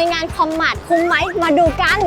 ในงานคอมมาดคุ้มไหมมาดูกัน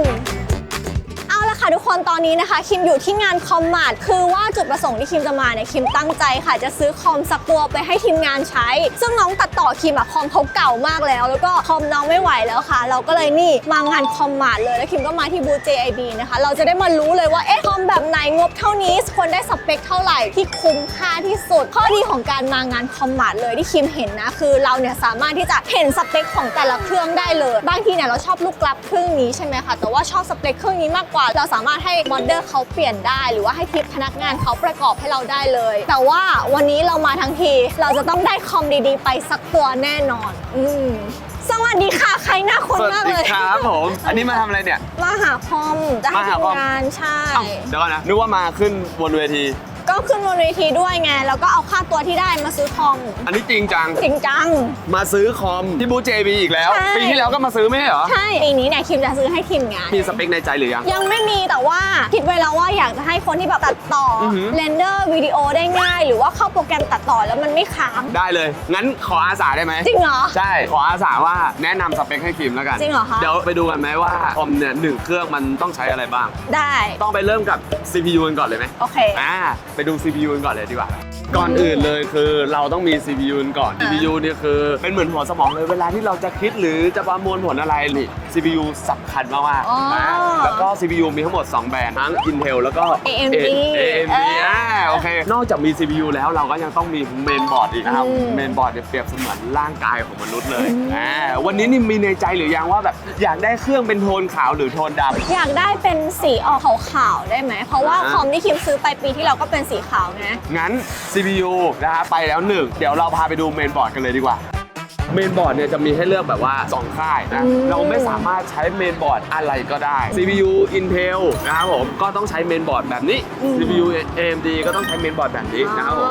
ค่ะทุกคนตอนนี้นะคะคิมอยู่ที่งานคอมมาดคือว่าจุดประสงค์ที่คิมจะมาเนี่ยคิมตั้งใจค่ะจะซื้อคอมสักตัวไปให้ทีมงานใช้ ซึ่งน้องตัดต่อคิมอะคอมเขาเก่ามากแล้ว แล้วก็คอมน้องไม่ไหวแล้วค่ะ เราก็เลยนี่มางานคอมมาดเลยแล้วคิมก็มาที่บูธ JIB นะคะ เราจะได้มารู้เลยว่าเอ๊ะคอมแบบไหนงบเท่านี้ควรได้สเปคเท่าไหร่ที่คุ้มค่าที่สุด ข้อดีของการมางานคอมมาดเลยที่คิมเห็นนะคือเราเนี่ยสามารถที่จะเห็นสเปคของแต่ละเครื่องได้เลย บางทีเนี่ยเราชอบลูกกลับเครื่องนี้ใช่ไหมคะแต่ว่าชอบสเปคเครื่องนี้มากกว่าเราสามารถให้มอดเดอร์เขาเปลี่ยนได้ หรือว่าให้ทิปพนักงานเขาประกอบให้เราได้เลย แต่ว่าวันนี้เรามาทั้งที เราจะต้องได้คอมดีๆ ไปสักตัวแน่นอน อืมสวัสดีค่ะ ใครหน้าคนสวัสมากดีเลย ครับผม อันนี้มาทำอะไรเนี่ย มาหาคอม จะให้มาหาทีมคอมงานใช่ เอ้าเดี๋ยวก่อนนะนึกว่ามาขึ้นบนเวที ก็ขึ้นบนเวทีด้วยไง แล้วก็เอาค่าตัวที่ได้มาซื้อคอม อันนี้จริงจัง จริงจัง มาซื้อคอมที่บูธ JB อีกแล้ว ใช่ ปีที่แล้วก็มาซื้อไม่ใช่เหรอ ใช่ ปีนี้เนี่ยคิมจะซื้อให้ทีมงาน มีสเปคในใจหรือยัง ยังไม่มีแต่ว่าคิดไว้แล้วว่าอยากจะให้คนที่แบบตัดต่อออหือ เรนเดอร์วิดีโอได้ง่าย หรือว่าเข้าโปรแกรมตัดต่อแล้วมันไม่ค้าง ได้เลย งั้นขออาสาได้ไหมจริงเหรอ ใช่ ขออาสาว่าแนะนำสเปคให้คิมแล้วกันจริงเหรอคะ เดี๋ยวไปดูกันไหมว่าคอมเนี่ยหนึ่งเครื่องมันต้องใช้อะไรบ้าง ได้ ต้องไปเริ่มกับ CPU กันก่อนเลยไหมโอเค อ่าไปดู CPU กันก่อนเลยดีกว่า ก่อนอื่นเลยคือเราต้องมี CPU กันก่อนอ่า CPU เนี่ยคือเป็นเหมือนหัวสมองเลยเวลาที่เราจะคิดหรือจะประมวลผลอะไรนี่ CPU สำคัญมากอ๋อๆนะแล้วก็ CPU มีทั้งหมด 2 แบรนด์ทั้ง Intel แล้วก็ AMD A- AMD เอออ่อ่าโอเค นอกจากมี CPU แล้วเราก็ยังต้องมีเมนบอร์ดอีกนะครับ อืม เมนบอร์ดเนี่ยเปรียบเสมือนร่างกายของมนุษย์เลยอ่าวันนี้นี่มีในใจหรือยังว่าแบบอยากได้เครื่องเป็นโทนขาวหรือโทนดำ อยากได้เป็นสีออกขาวๆได้ไหม เพราะว่าอ่า คอมที่คิมซื้อไปปีที่เราก็เป็นสีขาวไงงั้น CPU นะฮะไปแล้วหนึ่งเดี๋ยวเราพาไปดูเมนบอร์ดกันเลยดีกว่า เมนบอร์ดเนี่ยจะมีให้เลือกแบบว่า 2 ค่ายนะอืมเราไม่สามารถใช้เมนบอร์ดอะไรก็ได้ CPU Intel นะครับผม ก็ต้องใช้เมนบอร์ดแบบนี้ CPU AMD ก็ต้องใช้เมนบอร์ดแบบนี้นะครับผม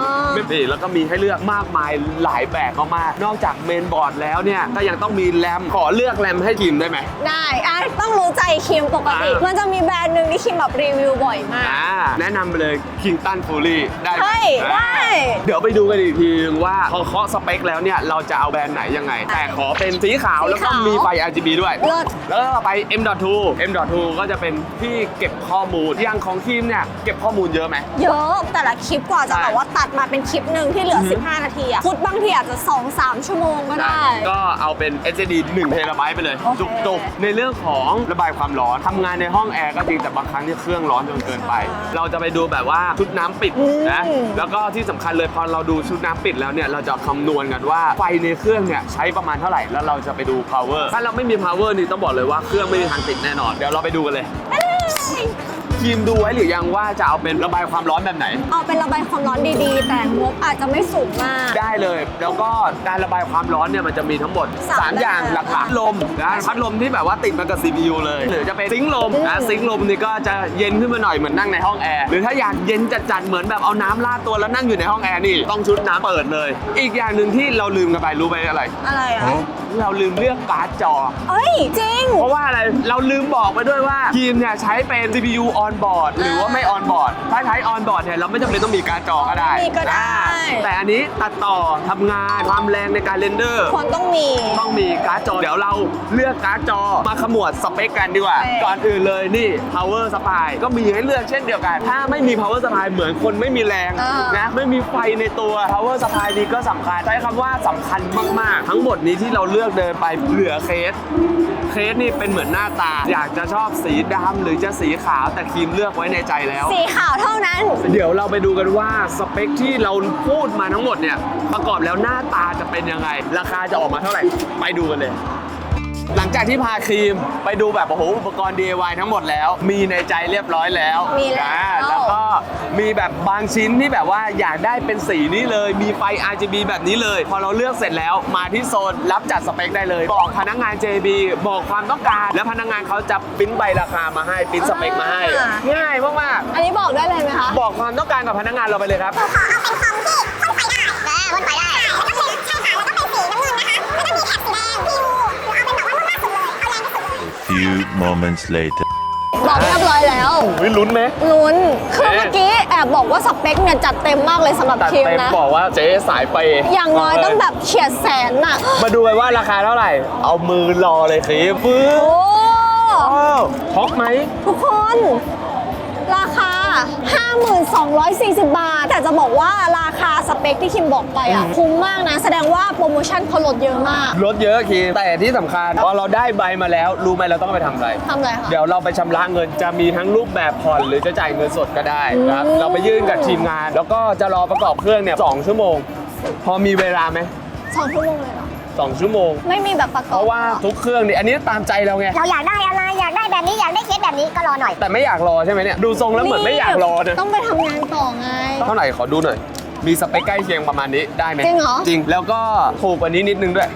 นี่แล้วก็มีให้เลือกมากมายหลายแบบมากๆนอกจากเมนบอร์ดแล้วเนี่ยก็ยังต้องมีแรมขอเลือกแรมให้ทีมได้ไหมได้อะต้องรู้ใจคิมปกติอ่ามัมันจะมีแบรนด์หนึ่งที่คิมแบบรีวิวบ่อยมากอ่าแนะนำไปเลย Kingston Fury ได้ไหมเฮ้ยอ่าได้ เดี๋ยวไปดูกันอีกทีนึงว่าพอเคาะสเปคแล้วเนี่ยเราจะเอาแบรนด์ไหนยังไง แต่ขอเป็นสีขาวสีขาวแล้วก็มีไฟ RGB ด้วย เลิศ แล้วก็ไป M.2 M.2 ก็จะเป็นที่เก็บข้อมูลอย่างของทีมเนี่ยเก็บข้อมูลเยอะไหม เยอะแต่ละคลิปกว่าจะใช่ แบบว่าตัดมาเป็นคลิปหนึ่งที่เหลืออือหือ 15 นาทีอะฟุตบางทีอาจจะ 2-3 ชั่วโมงก็ได้ ก็เอาเป็น SSD 1เทราไบต์ไปเลย โอเค จุกๆ ในเรื่องของระบายความร้อนทำงานในห้องแอร์ก็จริง แต่บางครั้งที่เครื่องร้อนจนเกินไปใช่เราจะไปดูแบบว่าชุดน้ำปิดอืมนะ แล้วก็ที่สำคัญเลยพอเราดูชุดน้ำปิดแล้วเนี่ย เราจะคำนวณกันว่าไฟในเครื่องเนี่ยใช้ประมาณเท่าไหร่ แล้วเราจะไปดู power ถ้าเราไม่มี power นี่ต้องบอกเลยว่าเครื่องไม่มีทางติดแน่นอน เดี๋ยวเราไปดูกันเลย ทีมดูไว้หรือยังว่าจะเอาเป็นระบายความร้อนแบบไหน เอาเป็นระบายความร้อนดีๆ แต่งบอาจจะไม่สูงมาก ได้เลย แล้วก็การระบายความร้อนเนี่ยมันจะมีทั้งหมด สาม3 อย่างแบบหลักๆ ลมนะพัดลมที่แบบว่าติดมากับ CPU เลย หรือจะเป็นซิงค์ลมนะอืมซิงค์ลมนี่ก็จะเย็นขึ้นมาหน่อยเหมือนนั่งในห้องแอร์หรือถ้าอยากเย็นจัดๆเหมือนแบบเอาน้ำราดตัวแล้วนั่งอยู่ในห้องแอร์นี่ต้องชุดน้ำเปิดเลย อีกอย่างหนึ่งที่เราลืมกันไปรู้ไหมอะไร อะไรอะ เราลืมเลือกการ์ดจอ เอ้ย จริง เพราะว่าอะไร เราลืมบอกไปด้วยว่าทีมเนี่ยใช้เป็น CPU on board หรือว่าไม่ on board ถ้าใช้ on board เนี่ยเราไม่จำเป็นต้องมีการ์ดจอก็ได้ไม่มีก็ได้ อ่าแต่อันนี้ตัดต่อทำงานความแรงในการเรนเดอร์ ควรต้องมี ต้องมีการ์ดจอ เดี๋ยวเราเลือกการ์ดจอมาขมวดสเปคกันดีกว่า โอเค ก่อนอื่นเลยนี่ power supply ก็มีให้เลือกเช่นเดียวกัน ถ้าไม่มี power supply เหมือนคนไม่มีแรงเออนะไม่มีไฟในตัว power supply นี้ก็สำคัญ ใช้คำว่าสำคัญมาก ๆ ทั้งหมดนี้ที่เราเลือกเดินไปเหลือเคส เคสนี่เป็นเหมือนหน้าตา อยากจะชอบสีดำหรือจะสีขาวแต่ครีมเลือกไว้ในใจแล้ว สีขาวเท่านั้น เดี๋ยวเราไปดูกันว่าสเปคที่เราพูดมาทั้งหมดเนี่ยประกอบแล้วหน้าตาจะเป็นยังไง ราคาจะออกมาเท่าไหร่ ไปดูกันเลย หลังจากที่พาครีมไปดูแบบโอ้โหอุปกรณ์ DIY ทั้งหมดแล้ว มีในใจเรียบร้อยแล้วมีแล้ว อ่าแล้วก็มีแบบบางชิ้นที่แบบว่าอยากได้เป็นสีนี้เลย มีไฟ RGB แบบนี้เลย พอเราเลือกเสร็จแล้วมาที่โซนรับจัดสเปคได้เลย บอกพนักงาน JB บอกความต้องการ แล้วพนักงานเขาจะปริ้นใบราคามาให้ปริ้นสเปคมาให้ อ่า ง่ายมากๆอันนี้บอกได้เลยไหมคะบอกความต้องการกับพนักงานเราไปเลยครับ few moments later. บอกเรียบร้อยร้อยแล้ว วิลุ้นไหม ลุ้น คือเอ๊ะเมื่อกี้แอบบอกว่าสเปคเนี่ยจัดเต็มมากเลยสำหรับแต่คิมเต็มนะ บอกว่าเจ๊สายเปย์อย่างน้อยต้องแบบเฉียดแสนน่ะ มาดูกันว่าราคาเท่าไหร่ เอามือรอเลยสิฟื้นโอ้ อ้าวช็อกไหมทุกคนราคา 5240 บาท แต่จะบอกว่าราคาสเปคที่คิมบอกไปอะคุ้มมากนะ แสดงว่าโปรโมชั่นเขาลดเยอะมาก ลดเยอะคีแต่ที่สำคัญพอเราได้ใบมาแล้ว รู้ไหมเราต้องไปทำอะไร ทำอะไรคะ เดี๋ยวเราไปชำระเงินจะมีทั้งรูปแบบผ่อนหรือจะจ่ายเงินสดก็ได้นะครับอืมเราไปยื่นกับทีมงาน แล้วก็จะรอประกอบเครื่องเนี่ยสองชั่วโมง พอมีเวลาไหม สองชั่วโมงเลยเหรอ สองชั่วโมง ไม่มีแบบประกเพอบราะว่าทุกเครื่องเนี่ยอันนี้ตามใจเราไง เราอยากได้อะไรอยากได้แบบนี้อยากได้เคสแบบนี้ก็รอหน่อยแต่ไม่อยากรอใช่ไหมเนี่ย ดูทรงแล้วเหมือนไม่อยากรอนะต้องไปทำงานต่อไง เท่าไหร่ขอดูหน่อย มีสเปคใกล้เคียงประมาณนี้ได้ไหมจริงเหรอ จริง แล้วก็ถูกกว่านี้นิดนึงด้วย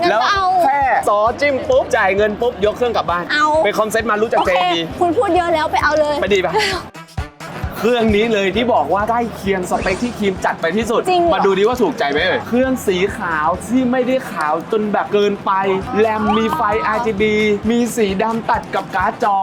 งั้นแล้วก็เอา แค่ซอจิ้มปุ๊บ จ่ายเงินปุ๊บ ยกเครื่องกลับบ้านเอา เป็นคอนเซ็ปต์มารู้จักโอเจเค ดี คุณพูดเยอะแล้วไปเอาเลย ไปดีปะ เครื่องนี้เลยที่บอกว่าใกล้เคียงสเปคที่ครีมจัดไปที่สุด จริงเหรอ มาดูดีว่าถูกใจไหมเอ่ยเครื่องสีขาวที่ไม่ได้ขาวจนแบบเกินไป แรมมีไฟ RGB มีสีดำตัดกับการ์ดจอ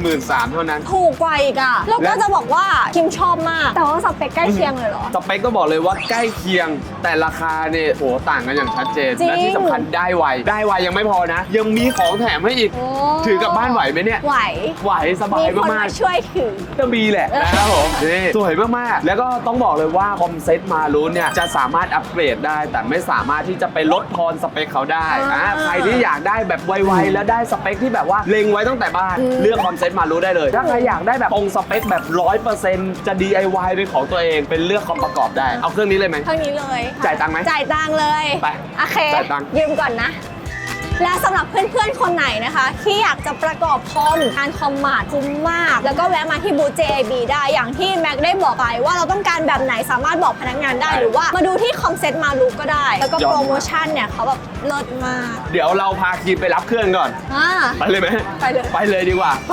43,000เท่านั้น ถูกกว่าอีกอะแล้วก็และ จะบอกว่าคิมชอบมาก แต่ว่าสเปคใกล้เคียงเลยเหรอ สเปคก็บอกเลยว่าใกล้เคียงแต่ราคาเนี่ยโหต่างกันอย่างชัดเจน จริง และที่สำคัญได้ไว ได้ไวยังไม่พอนะ ยังมีของแถมให้อีกโอ้ถือกลับบ้านไหวไหมเนี่ย ไหว ไหวสบามียคนมามากช่วยถือๆจะมีแหละนะครับผมนี่สวยมากๆแล้วก็ต้องบอกเลยว่าคอมเซ็ตมารู้เนี่ยจะสามารถอัปเกรดได้ แต่ไม่สามารถที่จะไปลดทอนสเปคเขาได้อ่าอ่าใครที่อยากได้แบบไวๆแล้วได้สเปคที่แบบว่าเล็งไว้ตั้งแต่บ้านอืมเลือกคอมเซ็ตมารู้ได้เลยถ้าใครอยากได้แบบตรงสเปคแบบ100%จะ DIY เป็นของตัวเองเป็นเลือกคอมประกอบได้เอาเครื่องนี้เลยไหมเท่านี้เลยจ่ายตังค์ไหมจ่ายตังค์เลยไปโอเคจ่ายตังค์ยืมก่อนนะ และสำหรับเพื่อนๆ คนไหนนะคะ ที่อยากจะประกอบคอมงานคอมมาร์ทคุ้มมาก แล้วก็แวะมาที่บูธ JAB ได้อย่างที่แม็กได้บอกไปว่าเราต้องการแบบไหนสามารถบอกพนักงานได้หรือว่ามาดูที่คอมเซ็ตมารูก็ได้ แล้วก็โปรโมชั่นเนี่ยเขาแบบเลิศมาก เดี๋ยวเราพาคีมไปรับเครื่องก่อนอ่าไปเลยไหมไปเลย ไปเลยดีกว่าไป